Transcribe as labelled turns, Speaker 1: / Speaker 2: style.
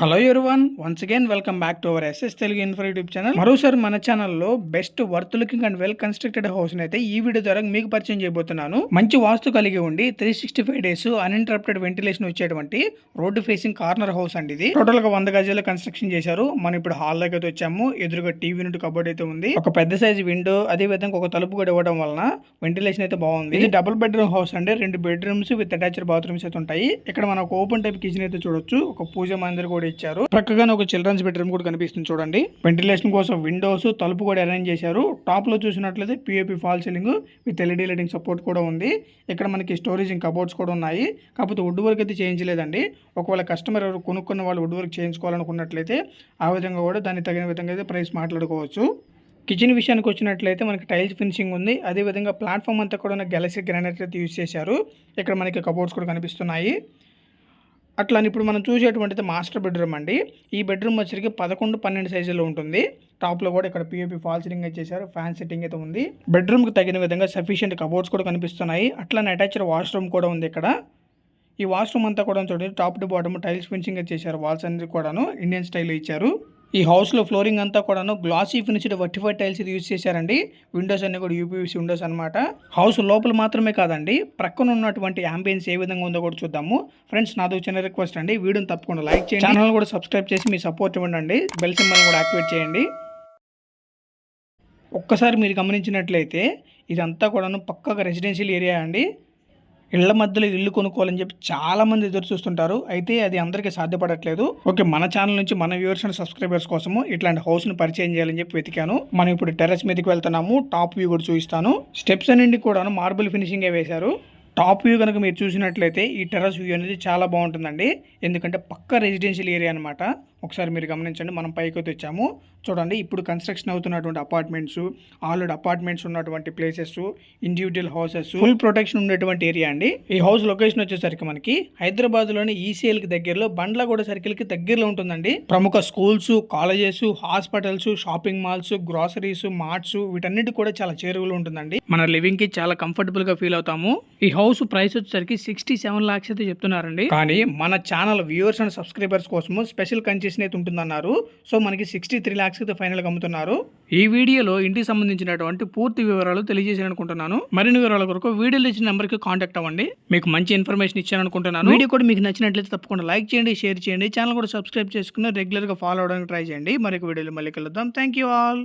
Speaker 1: Hello one once again welcome back to our SS Telugu infra YouTube channel మరోసారి మన ఛానల్లో best worth looking and well constructed house అయితే ఈ video ద్వారా మీకు పరిచయం చేయబోతున్నాను. మంచి వాస్తు కలిగి ఉండి three sixty five days uninterrupted ventilation వచ్చేటువంటి రోడ్డు ఫేసింగ్ కార్నర్ హౌస్ అండి ఇది. టోటల్గా వంద గజాలు కన్స్ట్రక్షన్ చేశారు. మనం ఇప్పుడు హాల్లోకి అయితే వచ్చాము. ఎదురుగా టీవీ యూనిట్ కబోర్డ్ అయితే ఉంది. ఒక పెద్ద సైజ్ విండో అదే విధంగా ఒక తలుపు కూడా ఇవ్వడం వలన వెంటిలేషన్ అయితే బాగుంది. ఇది డబుల్ బెడ్రూమ్ హౌస్ అండి. రెండు బెడ్రూమ్స్ విత్ అటాచ్డ్ బాత్రూమ్స్ అయితే ఉంటాయి. ఇక్కడ మనం ఓపెన్ టైప్ కిచెన్ అయితే చూడొచ్చు. ఒక పూజ మందిర్ కూడా ఇచ్చారు. ప్రక్కగానే ఒక చిల్డ్రన్స్ బెడ్రూమ్ కూడా కనిపిస్తుంది చూడండి. వెంటిలేషన్ కోసం విండోస్ తలుపు కూడా అరేంజ్ చేశారు. టాప్లో చూసినట్లయితే POP fall ceiling with LED lighting support కూడా ఉంది. ఇక్కడ మనకి స్టోరేజ్ కబోర్డ్స్ కూడా ఉన్నాయి. కాకపోతే వుడ్ వర్క్ అయితే చేయించలేదండి. ఒకవేళ కస్టమర్ ఎవరు కొనుక్కున్న వాళ్ళు వుడ్ వర్క్ చేయించుకోవాలనుకున్నట్లయితే ఆ విధంగా కూడా దానికి తగిన విధంగా అయితే ప్రైస్ మాట్లాడుకోవచ్చు. కిచెన్ విషయానికి వచ్చినట్లయితే మనకి టైల్స్ ఫినిషింగ్ ఉంది. అదేవిధంగా ప్లాట్ఫామ్ అంతా కూడా గెలక్సీ గ్రానైట్ అయితే యూజ్ చేశారు. ఇక్కడ మనకి కబోర్డ్స్ కూడా కనిపిస్తున్నాయి. అట్లా ఇప్పుడు మనం చూసేటువంటిది మాస్టర్ బెడ్రూమ్ అండి. ఈ బెడ్రూమ్ వచ్చరికి పదకొండు పన్నెండు సైజులో ఉంటుంది. టాప్లో కూడా ఇక్కడ పిఓపి ఫాల్ సీలింగ్ అయితే చేశారు ఫ్యాన్ సెట్టింగ్ అయితే ఉంది. బెడ్రూమ్కి తగిన విధంగా సఫిషియెంట్ కబోర్డ్స్ కూడా కనిపిస్తున్నాయి. అట్లానే అటాచ్డ్ వాష్రూమ్ కూడా ఉంది ఇక్కడ. ఈ వాష్రూమ్ అంతా కూడా చూడండి top to bottom tiles finishing చేశారు వాల్స్ అన్ని కూడాను ఇండియన్ స్టైల్ ఇచ్చారు. ఈ హౌస్లో ఫ్లోరింగ్ అంతా కూడాను glossy finished vitrified tiles use చేశారండి. విండోస్ అన్ని కూడా యూపీవీసీ విండోస్ అనమాట హౌస్ లోపల మాత్రమే కాదండి ప్రక్కన ఉన్నటువంటి అంబియన్స్ ఏ విధంగా ఉందో కూడా చూద్దాము. ఫ్రెండ్స్ నాదో చిన్న రిక్వెస్ట్ అండి వీడియోని తప్పకుండా లైక్ చేయండి. ఛానల్ కూడా సబ్స్క్రైబ్ చేసి మీ సపోర్ట్ ఇవ్వండి బెల్ సింబల్ కూడా యాక్టివేట్ చేయండి. ఒక్కసారి మీరు గమనించినట్లయితే ఇదంతా కూడాను పక్కగా రెసిడెన్షియల్ ఏరియా అండి. ఇళ్ళ మధ్యలో ఇల్లు కొనుక్కోవాలని చెప్పి చాలా మంది ఎదురు చూస్తుంటారు. అయితే అది అందరికీ సాధ్యపడట్లేదు. ఓకే మన ఛానల్ నుంచి మన వ్యూవర్స్ అండ్ సబ్స్క్రైబర్స్ కోసము ఇట్లాంటి హౌస్ను పరిచయం చేయాలని చెప్పి వెతికాను. మనం ఇప్పుడు టెర్రస్ మీదకి వెళ్తున్నాము. టాప్ వ్యూ కూడా చూపిస్తాను. స్టెప్స్ అన్నింటి కూడా మార్బుల్ ఫినిషింగ్ వేశారు. టాప్ వ్యూ కనుక మీరు చూసినట్లయితే ఈ టెర్రస్ వ్యూ అనేది చాలా బాగుంటుందండి. ఎందుకంటే పక్క రెసిడెన్షియల్ ఏరియా అనమాట ఒకసారి మీరు గమనించండి మనం పైకి తెచ్చాము. చూడండి ఇప్పుడు కన్స్ట్రక్షన్ అవుతున్నటువంటి అపార్ట్మెంట్స్ ఆల్రెడీ అపార్ట్మెంట్స్ ఉన్నటువంటి places individual houses full protection ఉండేటువంటి ఏరియా అండి. ఈ హౌస్ లొకేషన్ వచ్చేసరికి మనకి హైదరాబాద్లోని ఈసీఎల్కి దగ్గరలో బండ్లగూడ సర్కిల్కి దగ్గరలో ఉంటుందండి. ప్రముఖ schools colleges hospitals shopping malls groceries marts వీటన్నిటి కూడా చాలా చేరువలో ఉంటుందండి. మన లివింగ్కి చాలా కంఫర్టబుల్గా ఫీల్ అవుతాము. ఈ హౌస్ ప్రైస్ వచ్చేసరికి సిక్స్టీ సెవెన్ లాక్స్ అయితే చెప్తున్నారండి. కానీ మన ఛానల్ వ్యూవర్స్ అండ్ సబ్స్క్రైబర్స్ కోసం స్పెషల్ కన్సెషన్ అయితే ఉంటుందన్నారు. సో మనకి సిక్స్టీ త్రీ లాక్స్ అయితే ఫైనల్గా అమ్ముతున్నారు. ఈ వీడియోలో ఇంటికి సంబంధించినటువంటి పూర్తి వివరాలు తెలియజేసాను అనుకుంటున్నాను మరిన్ని వివరాల కొరకు వీడియోలో ఇచ్చిన నెంబర్కి కాంటాక్ట్ అవ్వండి. మీకు మంచి ఇన్ఫర్మేషన్ ఇచ్చాను అనుకుంటున్నాను వీడియో కూడా మీకు నచ్చినట్లయితే తప్పకుండా లైక్ చేయండి షేర్ చేయండి. ఛానల్ కూడా సబ్స్క్రైబ్ చేసుకుని రెగ్యులర్గా ఫాలో అవడానికి ట్రై చేయండి. మరొక వీడియోలో మళ్ళీ కలుద్దాం. Thank you all